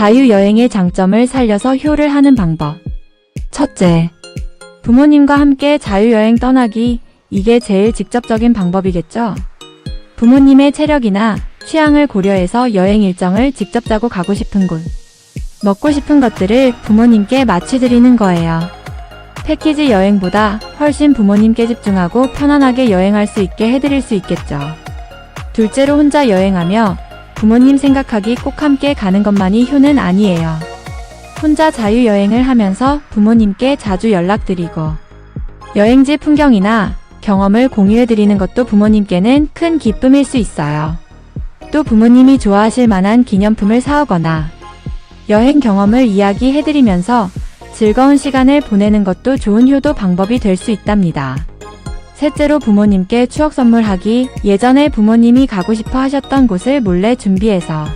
자유여행의 장점을 살려서 효를 하는 방법. 첫째, 부모님과 함께 자유여행 떠나기. 이게 제일 직접적인 방법이겠죠? 부모님의 체력이나 취향을 고려해서 여행 일정을 직접 짜고 가고 싶은 곳. 먹고 싶은 것들을 부모님께 맞춰드리는 거예요. 패키지 여행보다 훨씬 부모님께 집중하고 편안하게 여행할 수 있게 해드릴 수 있겠죠. 둘째로 혼자 여행하며 부모님 생각하기 꼭 함께 가는 것만이 효는 아니에요. 혼자 자유여행을 하면서 부모님께 자주 연락드리고 여행지 풍경이나 경험을 공유해드리는 것도 부모님께는 큰 기쁨일 수 있어요. 또 부모님이 좋아하실 만한 기념품을 사오거나 여행 경험을 이야기해드리면서 즐거운 시간을 보내는 것도 좋은 효도 방법이 될 수 있답니다. 셋째로 부모님께 추억 선물하기 예전에 부모님이 가고 싶어 하셨던 곳을 몰래 준비해서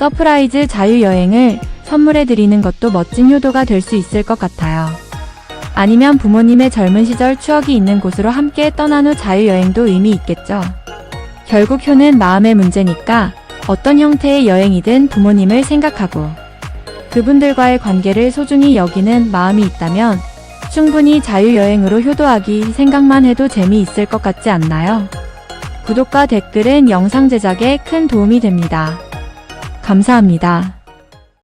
서프라이즈 자유여행을 선물해드리는 것도 멋진 효도가 될 수 있을 것 같아요. 아니면 부모님의 젊은 시절 추억이 있는 곳으로 함께 떠난 후 자유여행도 의미 있겠죠. 결국 효는 마음의 문제니까 어떤 형태의 여행이든 부모님을 생각하고 그분들과의 관계를 소중히 여기는 마음이 있다면 충분히 자유여행으로 효도하기 생각만 해도 재미있을 것 같지 않나요? 구독과 댓글은 영상 제작에 큰 도움이 됩니다. 감사합니다.